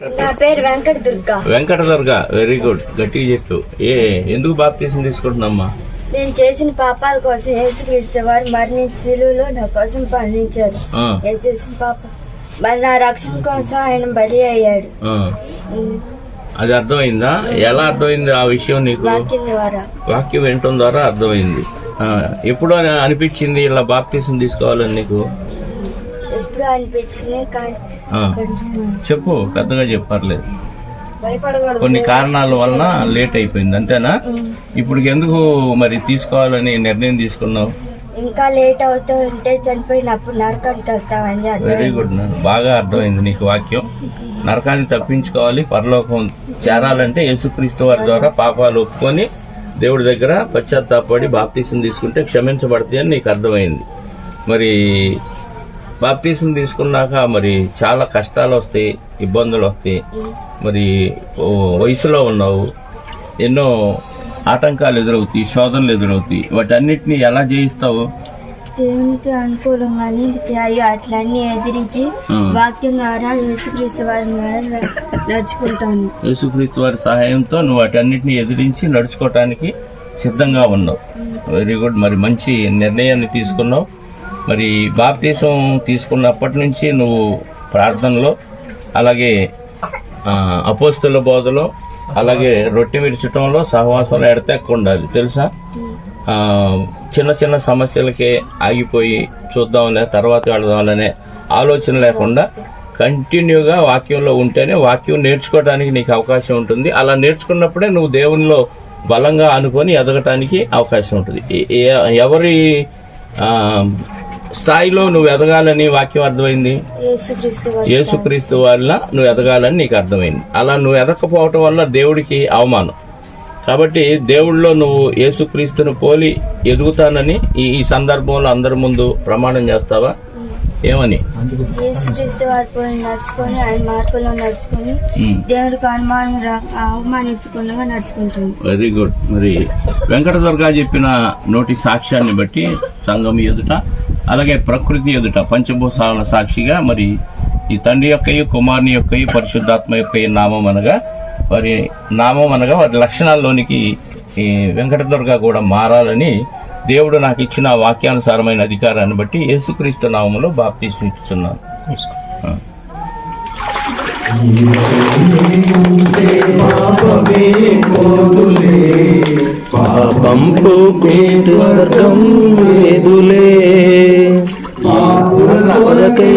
నా పేరు Venkata Durga Venkata Durga very good గట్టిగా చెప్పు. ఏ ఎందుకు బాప్తీసం తీసుకుంటున్నామ్మా? నేను చేసిన పాపాల కోసం యేసుక్రీస్తు వారు మరణించి శిలువలో నా కోసం నేను చేసిన పాప మరి నా రక్షణ కోసం ఆయన బలి అయ్యాడు. అది అర్థమైందా? ఎలా అర్థమైంది ఆ విషయం నీకు? వాక్యం వినటం ద్వారా అర్థమైంది. ఎప్పుడు అని అనిపించింది ఇలా బాప్తీసం తీసుకోవాలని నీకు? అనిపించింది కానీ చెప్పు పెద్దగా చెప్పర్లేదు కొన్ని కారణాల వలన లేట్ అయిపోయింది అంతేనా? ఇప్పుడు ఎందుకు మరి తీసుకోవాలని నిర్ణయం తీసుకున్నావు? ఇంకా లేట్ అవుతూ ఉంటే చనిపోయినప్పుడు నరకానికి వెళ్తామని వెరీ గుడ్ బాగా అర్థమైంది నీకు వాక్యం. నరకాన్ని తప్పించుకోవాలి పరలోకం చేరాలంటే యేసుక్రీస్తు వారి ద్వారా పాపాలు ఒప్పుకొని దేవుడి దగ్గర పశ్చాత్తాపడి బాప్తీసం తీసుకుంటే క్షమించబడతాయి అని నీకు అర్థమైంది. మరి బాప్తీసం తీసుకున్నాక మరి చాలా కష్టాలు వస్తాయి ఇబ్బందులు వస్తాయి మరి వయసులో ఉన్నావు ఎన్నో ఆటంకాలు ఎదురవుతాయి శోధనలు ఎదురవుతాయి. వాటన్నిటిని ఎలా జయిస్తావు? దేవునికి అనుకూలంగానే అయ్యో అట్లన్నీ ఎదిరించి. వాక్యం ద్వారా యేసుక్రీస్తు వారి నడుచుకుంటాను. యేసుక్రీస్తు వారి సహాయంతో నువ్వు వాటన్నిటిని ఎదిరించి నడుచుకోవటానికి సిద్ధంగా ఉన్నావు. వెరీ గుడ్ మరి మంచి నిర్ణయాన్ని తీసుకున్నావు. మరి బాప్తీసం తీసుకున్నప్పటి నుంచి నువ్వు ప్రార్థనలో అలాగే అపోస్తుల బోధలో అలాగే రొట్టె విడిచటంలో సహవాసంలో ఎడతెక్క ఉండాలి తెలుసా? చిన్న చిన్న సమస్యలకే ఆగిపోయి చూద్దాంలే తర్వాత వెళదాంలనే ఆలోచన లేకుండా కంటిన్యూగా వాక్యంలో ఉంటేనే వాక్యం నేర్చుకోవడానికి నీకు అవకాశం ఉంటుంది. అలా నేర్చుకున్నప్పుడే నువ్వు దేవునిలో బలంగా అనుకొని ఎదగటానికి అవకాశం ఉంటుంది. ఎవరి స్థాయిలో నువ్వు ఎదగాలని వాక్యం అర్థమైంది? యేసుక్రీస్తు వల్ల నువ్వు ఎదగాలని నీకు అర్థమైంది. అలా నువ్వు ఎదకపోవటం వల్ల దేవుడికి అవమానం. కాబట్టి దేవుళ్ళలో నువ్వు యేసుక్రీస్తును పోలి ఎదుగుతానని ఈ ఈ సందర్భంలో అందరి ముందు ప్రమాణం చేస్తావా? ఏమని? యేసుక్రీస్తు వారి పోయి నడుచుకొని ఆయన మార్గంలో నడుచుకొని ఉమ్. దేవుడికి అనుమానం రా- అవమానించకుండా నడుచుకుంటాను వెరీ గుడ్. మరి వెంకట దుర్గా చెప్పిన నోటి సాక్ష్యాన్ని బట్టి సంఘం ఎదుట అలాగే ప్రకృతి ఎదుట పంచభూతాల సాక్షిగా మరి ఈ తండ్రి యొక్కయి కుమారుని యొక్కయి పరిశుద్ధాత్మ యొక్క నామం అనగా వారి నామం అనగా వారి లక్షణాల్లోనికి ఈ వెంకట దుర్గా కూడా మారాలని దేవుడు నాకు ఇచ్చిన వాక్యానుసారమైన అధికారాన్ని బట్టి యేసుక్రీస్తు నామంలో బాప్తి ఇస్తున్నాను ఆ. పాపం స్వర్గం వేదులే కొరకై